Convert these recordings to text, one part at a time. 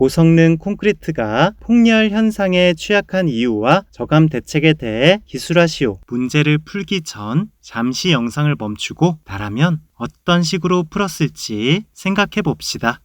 고성능 콘크리트가 폭렬 현상에 취약한 이유와 저감 대책에 대해 기술하시오. 문제를 풀기 전 잠시 영상을 멈추고 나라면 어떤 식으로 풀었을지 생각해 봅시다.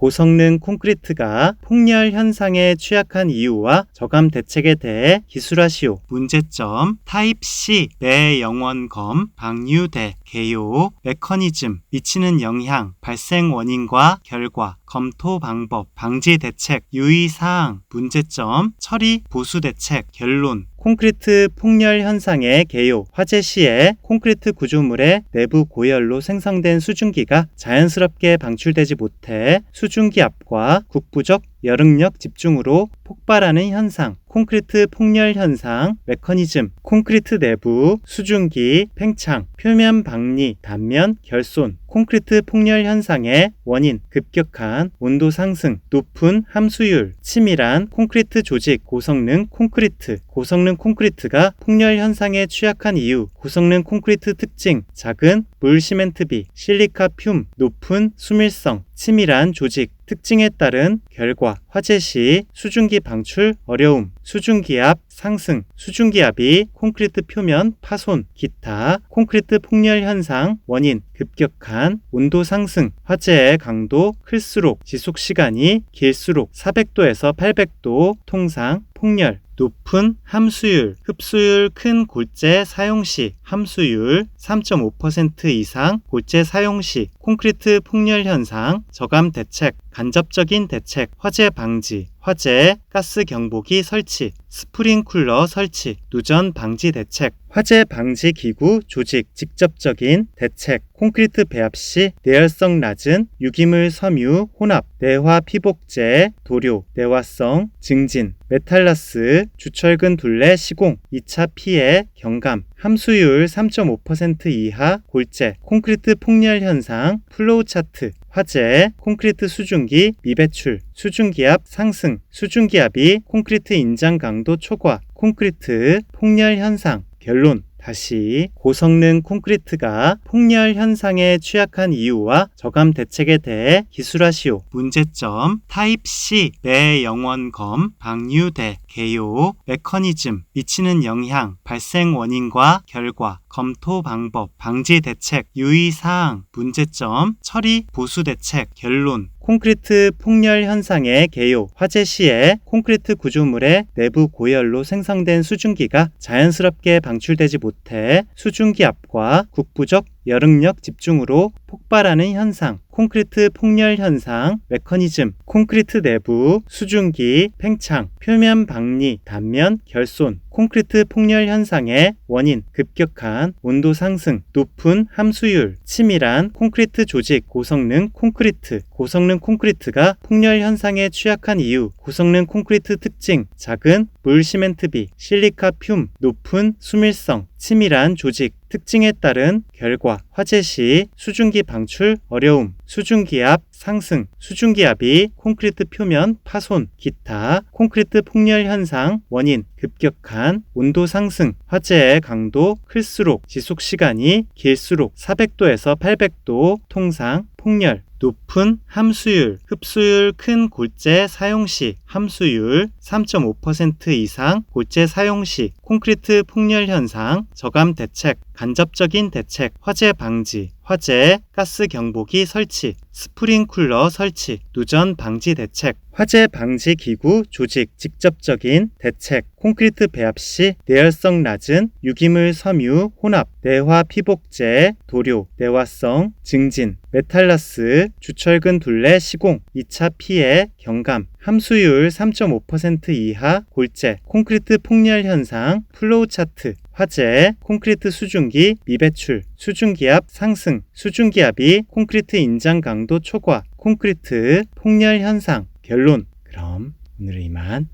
고성능 콘크리트가 폭렬 현상에 취약한 이유와 저감 대책에 대해 기술하시오. 문제점 타입 C 내 영원검 방류대 개요 메커니즘 미치는 영향 발생 원인과 결과 검토 방법 방지 대책 유의 사항 문제점 처리 보수 대책 결론 콘크리트 폭렬 현상의 개요, 화재 시에 콘크리트 구조물의 내부 고열로 생성된 수증기가 자연스럽게 방출되지 못해 수증기 압과 국부적 여릉력 집중으로 폭발하는 현상, 콘크리트 폭렬 현상, 메커니즘, 콘크리트 내부, 수증기, 팽창, 표면 박리, 단면, 결손, 콘크리트 폭렬 현상의 원인, 급격한 온도 상승, 높은 함수율, 치밀한 콘크리트 조직, 고성능 콘크리트, 고성능 콘크리트가 폭렬 현상에 취약한 이유, 고성능 콘크리트 특징, 작은 물 시멘트비, 실리카 듐, 높은 수밀성, 치밀한 조직, 특징에 따른 결과, 화재 시 수증기 방출 어려움, 수증기압 상승, 수증기압이 콘크리트 표면 파손, 기타, 콘크리트 폭렬 현상, 원인, 급격한 온도 상승, 화재의 강도 클수록 지속 시간이 길수록 400도에서 800도 통상 폭렬, 높은 함수율, 흡수율 큰 골재 사용 시 함수율 3.5% 이상 골재 사용 시 콘크리트 폭렬 현상 저감 대책, 간접적인 대책, 화재 방지, 화재 가스 경보기 설치, 스프링 쿨러 설치, 누전 방지 대책, 화재 방지 기구 조직, 직접적인 대책, 콘크리트 배합 시 내열성 낮은 유기물 섬유 혼합, 내화 피복제, 도료, 내화성 증진, 메탈라스, 주철근 둘레 시공, 2차 피해, 경감, 함수율 3.5% 이하 골재, 콘크리트 폭렬 현상, 플로우 차트, 화재, 콘크리트 수증기 미배출, 수증기압 상승, 수증기압이 콘크리트 인장 강도 초과, 콘크리트 폭렬 현상, 결론, 다시 고성능 콘크리트가 폭렬 현상에 취약한 이유와 저감 대책에 대해 기술하시오. 문제점 타입 C 내 영원검 방류대 개요 메커니즘 미치는 영향 발생 원인과 결과 검토 방법 방지 대책 유의 사항 문제점 처리 보수 대책 결론. 콘크리트 폭렬 현상의 개요, 화재 시에 콘크리트 구조물의 내부 고열로 생성된 수증기가 자연스럽게 방출되지 못해 수증기 압과 국부적 여릉력 집중으로 폭발하는 현상, 콘크리트 폭렬 현상, 메커니즘, 콘크리트 내부, 수증기, 팽창, 표면 박리, 단면, 결손, 콘크리트 폭렬 현상의 원인, 급격한 온도 상승, 높은 함수율, 치밀한 콘크리트 조직, 고성능 콘크리트, 고성능 콘크리트가 폭렬 현상에 취약한 이유, 고성능 콘크리트 특징, 작은 물 시멘트비, 실리카 듐, 높은 수밀성, 치밀한 조직, 특징에 따른 결과, 화재 시 수증기 방출 어려움, 수증기압 상승, 수증기압이 콘크리트 표면 파손, 기타, 콘크리트 폭렬 현상, 원인, 급격한 온도 상승, 화재의 강도 클수록 지속 시간이 길수록 400도에서 800도 통상 폭렬, 높은 함수율, 흡수율 큰 골재 사용 시 함수율 3.5% 이상 골재 사용 시 콘크리트 폭렬 현상 저감 대책, 간접적인 대책, 화재 방지, 화재 가스 경보기 설치, 스프링 쿨러 설치, 누전 방지 대책, 화재 방지 기구 조직, 직접적인 대책, 콘크리트 배합 시 내열성 낮은 유기물 섬유 혼합, 내화 피복제, 도료, 내화성 증진, 메탈라스, 주철근 둘레 시공, 2차 피해, 경감, 함수율 3.5% 이하 골재, 콘크리트 폭렬 현상, 플로우 차트, 화재, 콘크리트 수증기 미배출, 수증기압 상승, 수증기압이 콘크리트 인장 강도 초과, 콘크리트 폭렬 현상, 결론. 그럼 오늘은 이만.